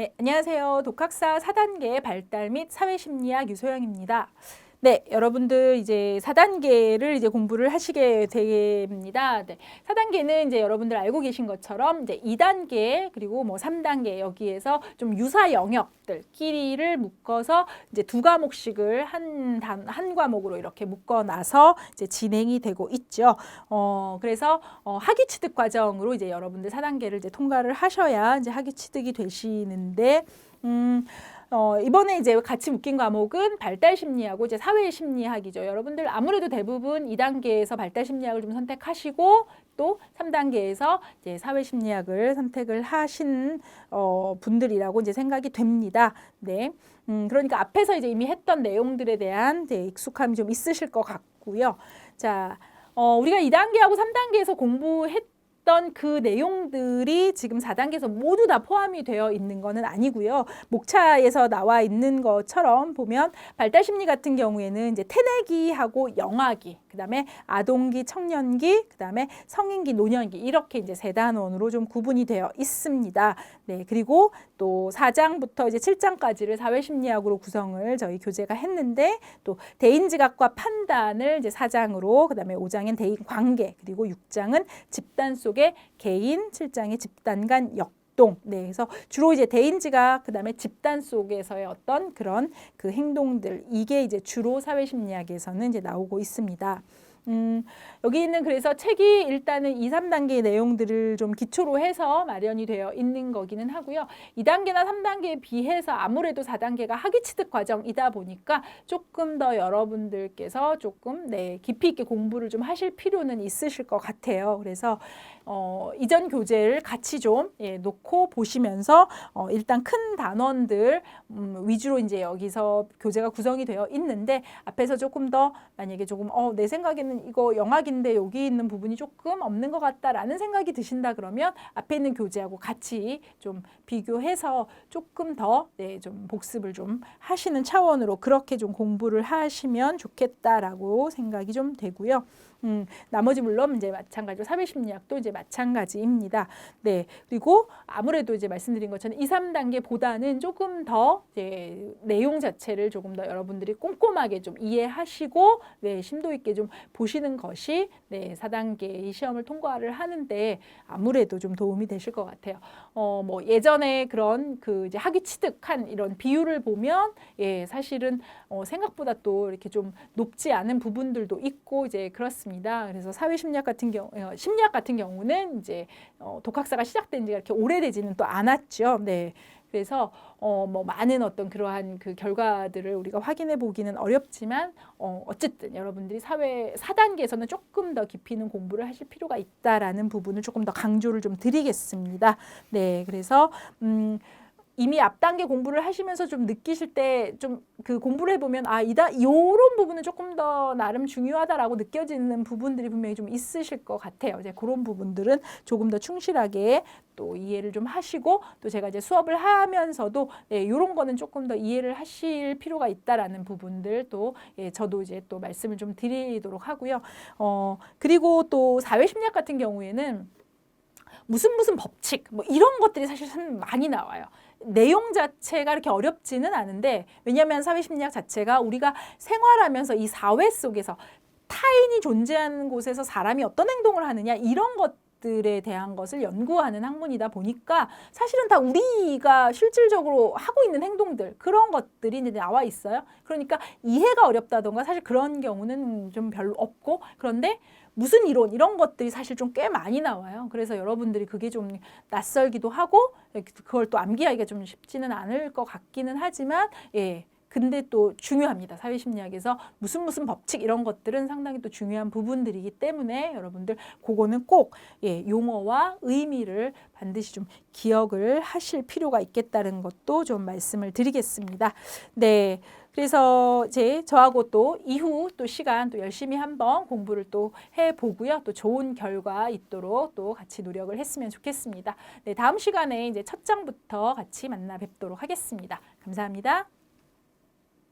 네, 안녕하세요. 독학사 4단계 발달 및 사회심리학 유소영입니다. 네, 여러분들 이제 4단계를 이제 공부를 하시게 됩니다. 네, 4단계는 이제 여러분들 알고 계신 것처럼 이제 2단계 그리고 뭐 3단계 여기에서 좀 유사 영역들 끼리를 묶어서 이제 두 과목씩을 한, 단, 한 과목으로 이렇게 묶어 놔서 이제 진행이 되고 있죠. 어, 그래서 어, 학위 취득 과정으로 이제 여러분들 4단계를 이제 통과를 하셔야 이제 학위 취득이 되시는데 음, 어, 이번에 이제 같이 묶인 과목은 발달 심리하고 이제 사회 심리학이죠. 여러분들 아무래도 대부분 2단계에서 발달 심리학을 좀 선택하시고 또 3단계에서 이제 사회 심리학을 선택을 하신 어, 분들이라고 이제 생각이 됩니다. 네. 음, 그러니까 앞에서 이제 이미 했던 내용들에 대한 이제 익숙함이 좀 있으실 것 같고요. 자, 어, 우리가 2단계하고 3단계에서 공부했 했던 그 내용들이 지금 4단계에서 모두 다 포함이 되어 있는 것은 아니고요. 목차에서 나와 있는 것처럼 보면 발달 심리 같은 경우에는 이제 태내기하고 영아기, 그다음에 아동기, 청년기, 그다음에 성인기, 노년기 이렇게 이제 세 단원으로 좀 구분이 되어 있습니다. 네, 그리고 또 4장부터 이제 7장까지를 사회 심리학으로 구성을 저희 교재가 했는데 또 대인 지각과 판단을 이제 4장으로 그다음에 5장엔 대인 관계 그리고 6장은 집단 속의 개인, 7장의 집단 간 역. 동 네, 그래서 주로 이제 대인지각 그다음에 집단 속에서의 어떤 그런 그 행동들 이게 이제 주로 사회 심리학에서는 이제 나오고 있습니다. 음, 여기 있는 그래서 책이 일단은 2, 3단계의 내용들을 좀 기초로 해서 마련이 되어 있는 거기는 하고요. 2단계나 3단계에 비해서 아무래도 4단계가 학위 취득 과정이다 보니까 조금 더 여러분들께서 조금 네, 깊이 있게 공부를 좀 하실 필요는 있으실 것 같아요. 그래서 어, 이전 교재를 같이 좀 예, 놓고 보시면서 어, 일단 큰 단원들 음, 위주로 이제 여기서 교재가 구성이 되어 있는데 앞에서 조금 더 만약에 조금 어, 내 생각에는 이거 영학인데 여기 있는 부분이 조금 없는 것 같다라는 생각이 드신다 그러면 앞에 있는 교재하고 같이 좀 비교해서 조금 더 네, 좀 복습을 좀 하시는 차원으로 그렇게 좀 공부를 하시면 좋겠다라고 생각이 좀 되고요. 음, 나머지 물론 이제 마찬가지로 사회심리학도 이제 마찬가지입니다. 네. 그리고 아무래도 이제 말씀드린 것처럼 2, 3단계보다는 조금 더 이제 내용 자체를 조금 더 여러분들이 꼼꼼하게 좀 이해하시고 네, 심도 있게 좀 보시는 것이 네, 4단계 이 시험을 통과를 하는데 아무래도 좀 도움이 되실 것 같아요. 어, 뭐 예전에 그런 그 이제 학위 취득한 이런 비율을 보면 예, 사실은 어, 생각보다 또 이렇게 좀 높지 않은 부분들도 있고 이제 그렇습니다. 그래서 사회 심리학 같은 경우, 어, 심리학 같은 경우 는 이제 어, 독학사가 시작된 지가 이렇게 오래되지는 또 않았죠. 네. 그래서 어, 뭐 많은 어떤 그러한 그 결과들을 우리가 확인해 보기는 어렵지만 어, 어쨌든 여러분들이 사회 4단계에서는 조금 더 깊이 있는 공부를 하실 필요가 있다라는 부분을 조금 더 강조를 좀 드리겠습니다. 네, 그래서 음. 이미 앞 단계 공부를 하시면서 좀 느끼실 때 좀 그 공부를 해보면 아 이다 요런 부분은 조금 더 나름 중요하다라고 느껴지는 부분들이 분명히 좀 있으실 것 같아요. 이제 그런 부분들은 조금 더 충실하게 또 이해를 좀 하시고 또 제가 이제 수업을 하면서도 네, 요런 거는 조금 더 이해를 하실 필요가 있다라는 부분들 또 예, 저도 이제 또 말씀을 좀 드리도록 하고요. 어 그리고 또 사회 심리학 같은 경우에는 무슨 무슨 법칙 뭐 이런 것들이 사실 많이 나와요. 내용 자체가 이렇게 어렵지는 않은데 왜냐하면 사회심리학 자체가 우리가 생활하면서 이 사회 속에서 타인이 존재하는 곳에서 사람이 어떤 행동을 하느냐 이런 것 들에 대한 것을 연구하는 학문이다 보니까 사실은 다 우리가 실질적으로 하고 있는 행동들 그런 것들이 나와 있어요. 그러니까 이해가 어렵다던가 사실 그런 경우는 좀 별로 없고 그런데 무슨 이론 이런 것들이 사실 좀 꽤 많이 나와요. 그래서 여러분들이 그게 좀 낯설기도 하고 그걸 또 암기하기가 좀 쉽지는 않을 것 같기는 하지만 예. 근데 또 중요합니다. 사회심리학에서 무슨 무슨 법칙 이런 것들은 상당히 또 중요한 부분들이기 때문에 여러분들 그거는 꼭 예, 용어와 의미를 반드시 좀 기억을 하실 필요가 있겠다는 것도 좀 말씀을 드리겠습니다. 네. 그래서 제 저하고 또 이후 또 시간 또 열심히 한번 공부를 또 해보고요. 또 좋은 결과 있도록 또 같이 노력을 했으면 좋겠습니다. 네, 다음 시간에 이제 첫 장부터 같이 만나 뵙도록 하겠습니다. 감사합니다.